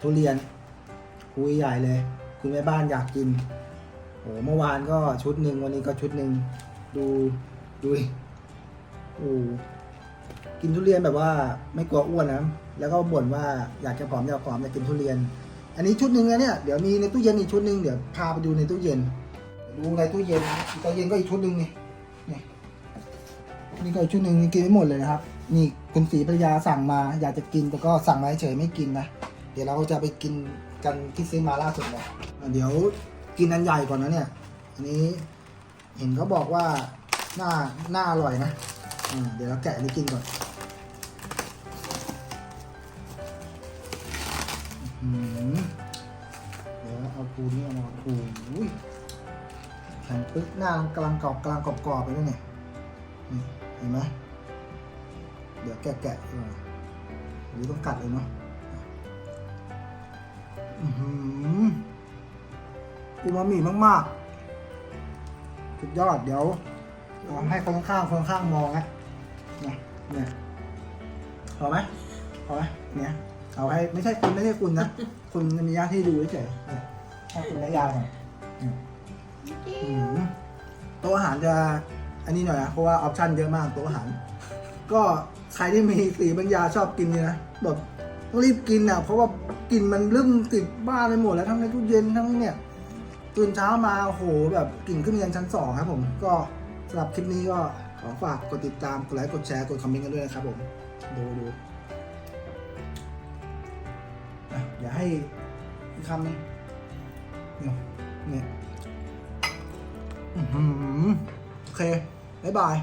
ทุเรียนคุยใหญ่เลย คุณแม่บ้านอยากกินโอ้เมื่อวานก็ชุดหนึ่งวันนี้ก็ชุดหนึ่งดูดูโอ้กินทุเรียนแบบว่าไม่กลัวอ้วนนะแล้วก็บ่นว่าอยากจะผอมอยากผอมอยากกินทุเรียน อันนี้ชุดหนึ่งนะเนี่ยเดี๋ยวมีในตู้เย็นอีกชุดหนึ่งเดี๋ยวพาไปดูในตู้เย็น ดูในตู้เย็นตู้เย็นก็อีกชุดหนึ่งนี่นี่นี่ก็อีกชุดหนึ่งกินไม่หมดเลยนะครับนี่คุณศรีภรรยาสั่งมาอยากจะกินแต่ก็สั่งมาเฉยไม่กินนะ ดี๋ยวเราจะไปกินกันที่ซื้อมาล่าสุดเลยเดี๋ยวกินอันใหญ่ก่อนนะเนี่ย อันนี้เห็นเขาบอกว่าหน้าหน้าอร่อยนะเดี๋ยวเราแกะนี้กินก่อนเดี๋ยวเอาปูนี่เอามาปูอุ้ยแข็งปึ๊กหน้ากำลังกรอบกำลังกรอบๆไปด้วยเนี่ยเห็นไหมเดี๋ยวแกะแกะดีกว่าหรือต้องกัดเลยเนาะ อื้อหืออูมามิมากๆ สุดยอดเดี๋ยวลองให้คนข้างๆคนข้างๆมองฮะเนี่ยเนี่ยพอไหมพอไหมเนี่ยเอาให้ไม่ใช่คุณไม่ใช่คุณนะคุณมีญาติที่ดูเฉยๆเนี่ยให้คุณและยายหน่อยอืมอืมโต๊ะอาหารจะอันนี้หน่อยนะเพราะว่าออปชั่นเยอะมากโต๊ะอาหาร ก็ใครที่มีสีบางยาชอบกินเนี่ยนะแบบต้องรีบกินอะเพราะว่า กลิ่นมันเริ่มติดบ้านไปหมดแล้วทั้งในตู้เย็นทั้งเนี่ยตื่นเช้ามาโหแบบกลิ่นขึ้นมายันชั้นสองครับผมก็สำหรับคลิปนี้ก็ขอฝากกดติดตามกดไลค์กดแชร์กดคอมเมนต์กันด้วยนะครับผมดูดูอะเดี๋ยวให้คำนึงเนี่ยเนี่ยอื้อหือโอเค บ๊ายบาย